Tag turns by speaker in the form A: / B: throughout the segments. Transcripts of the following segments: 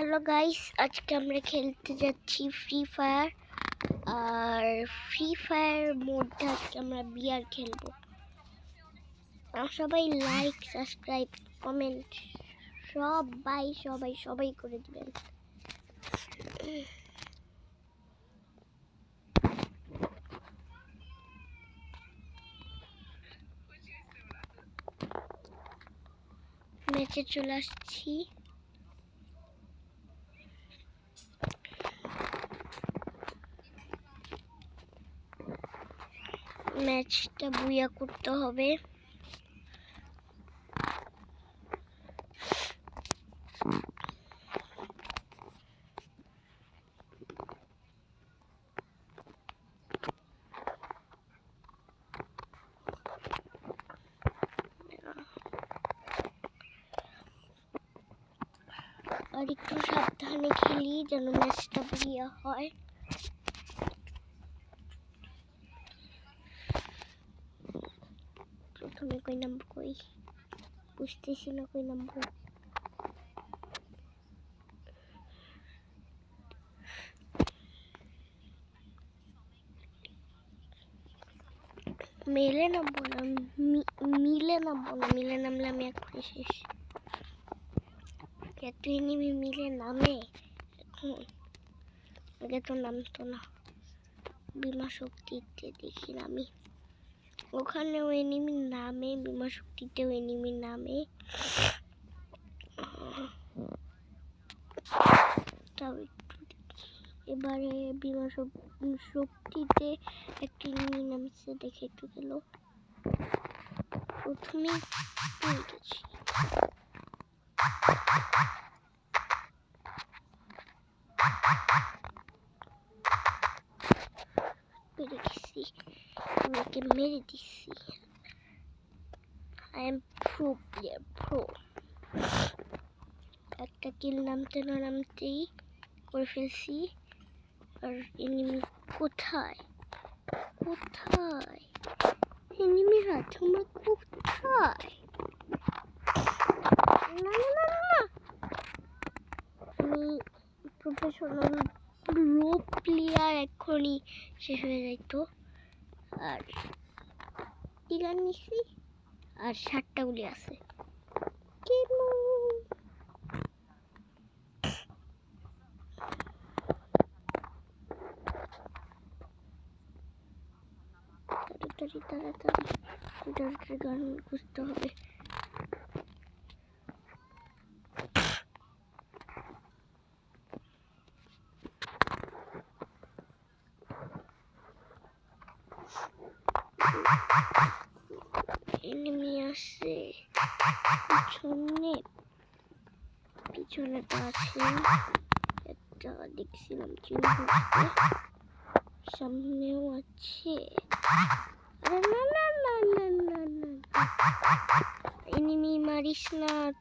A: Hello guys আজকে আমরা খেলতে যাচ্ছি ফ্রি ফায়ার আর ফ্রি ফায়ার মধ্যে আজকে আমরা বিয়ার খেলব। সবাই লাইক সাবস্ক্রাইব কমেন্ট সবাই সবাই সবাই করে দিবেন। ম্যাচে চলে আসছি। ম্যাচটা বুয়া করতে হবে। আর একটু সাবধানে খেলি যেন ম্যাচটা বুয়া হয়। প্রথমে কই নাম্বার কই বুঝতেছি না কই নাম্বার মেলে নামবো না মিলে নামবো না মিলে নামলে আমি এক্ষুনি শেষ এত এনিমি মিলে নামে এখন আগে তো নামতো না বিমা শক্তিতে দেখি আমি ওখানেও এনিমি নামে, বিমা শক্তিতেও এনিমি নামে। এবারে বিমা শক- শক্তিতে একটি এনিমি নামছে, দেখে একটু গেল প্রথমে গেছি। পেরে আমি ওকে মেরে দিচ্ছি I am pro player pro একটা কিল নামতে নামতেই করে ফেলছি আর এনিমি কোথায় কোথায় এনিমিরা তোমরা কোথায় না না না না আমি প্রফেশনাল প্রো প্লেয়ার এক্ষুনি শেষ হয়ে যাইতো আর কি গান নিছি ষাটটা গুলি আছে? তাড়াতাড়ি গান খুঁজতে হবে এনিমি আসছে পিছনে পিছনে আছে। একটা দেখছিলাম সামনেও আছে। না না এনিমি মারিস না।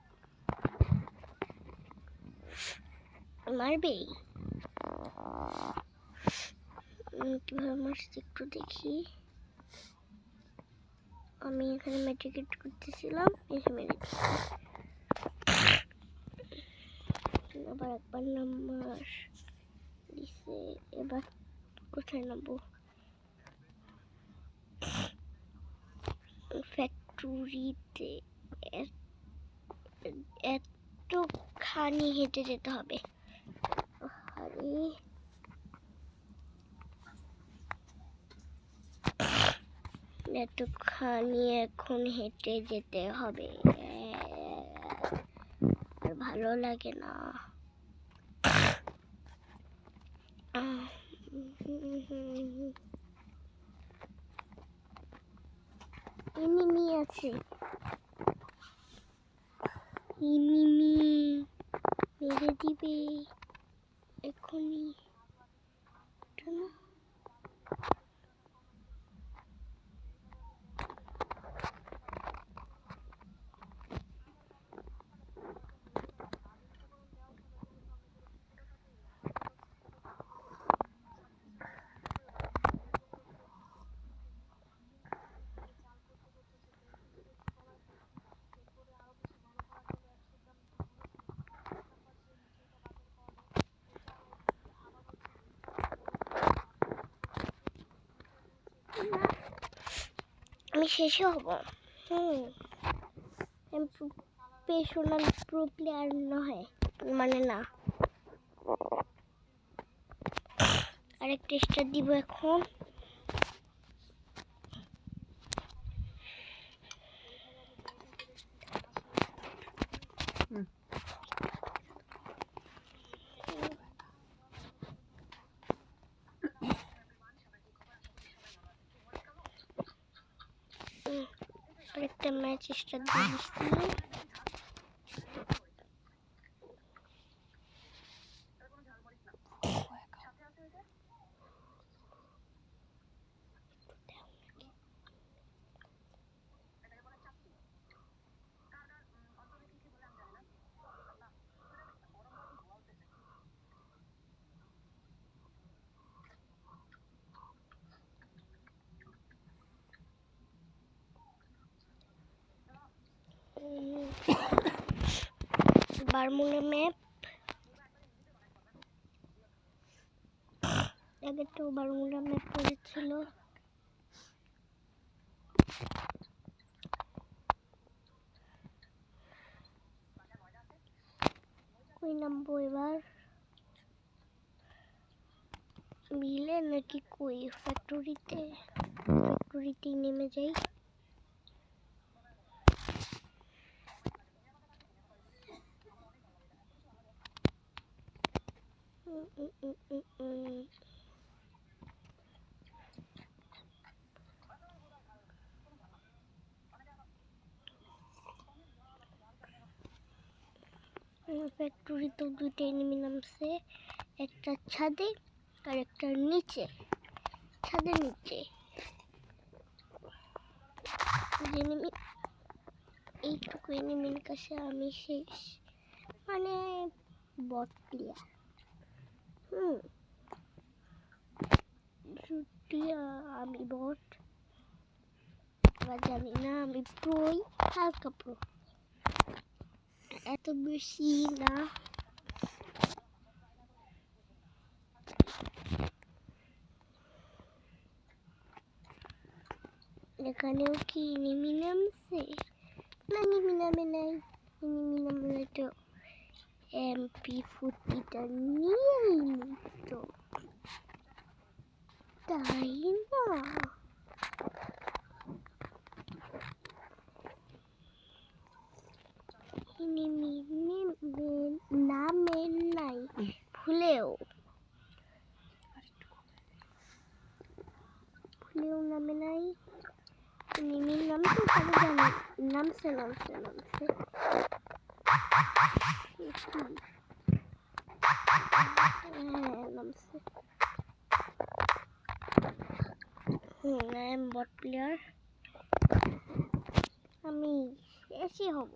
A: মারবে? উম, কীভাবে মারছি একটু দেখি। আমি এখানে মেট্রিকেট করতেছিলাম এসে মেরে দিচ্ছি। আবার একবার নাম্বার দিছে, এবার কোথায় নামবো? ফ্যাক্টরিতে এতখানি হেঁটে যেতে হবে। আরে এতখানি এখন হেঁটে যেতে হবে। আর ভালো লাগে না। এনিমি আছে। এনিমি মেরে দিবে। এখনই। না। আমি শেষে হব। হুম। পেশনাল প্রো প্লেয়ার নয় মানে না। আরেকটা স্টার দিব এখন হুম, আরেকটা ম্যাচ স্টার দিয়ে দিচ্ছি বারমুলা ম্যাপ। আগে তো বারমুলা ম্যাপ পড়েছিল কই নামবো এবার? মিলে নাকি কই? ফ্যাক্টরিতে ফ্যাক্টরিতেই নেমে যাই। উম। ফ্যাক্টরিতে দুইটা এনিমি নামছে। একটা ছাদে আর একটা নিচে। ছাদের নিচে। এনিমি এইটুকু এনিমির কাছে আমি শেষ মানে বট হুম সত্যি আ- আমি বট আবার জানি না আমি প্রোই হালকা প্রো এত বেশি না এখানেও কি নিমি নামছে না নিমি নামে নাই নিমি নামলে তো এমপি ফুটিটা নিয়েই নিত তাই না নিমি নেমে নামে নাই ভুলেও ভুলেও নামে নাই নিমির নাম তো সবাই জানে নামছে নামছে নামছে এ কি? হ্যাঁ নামছে হুম আই এম বট প্লেয়ার আমি এসি হব।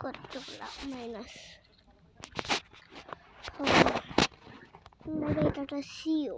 A: কতগুলা মাইনাস এটা বাই টাটা সিও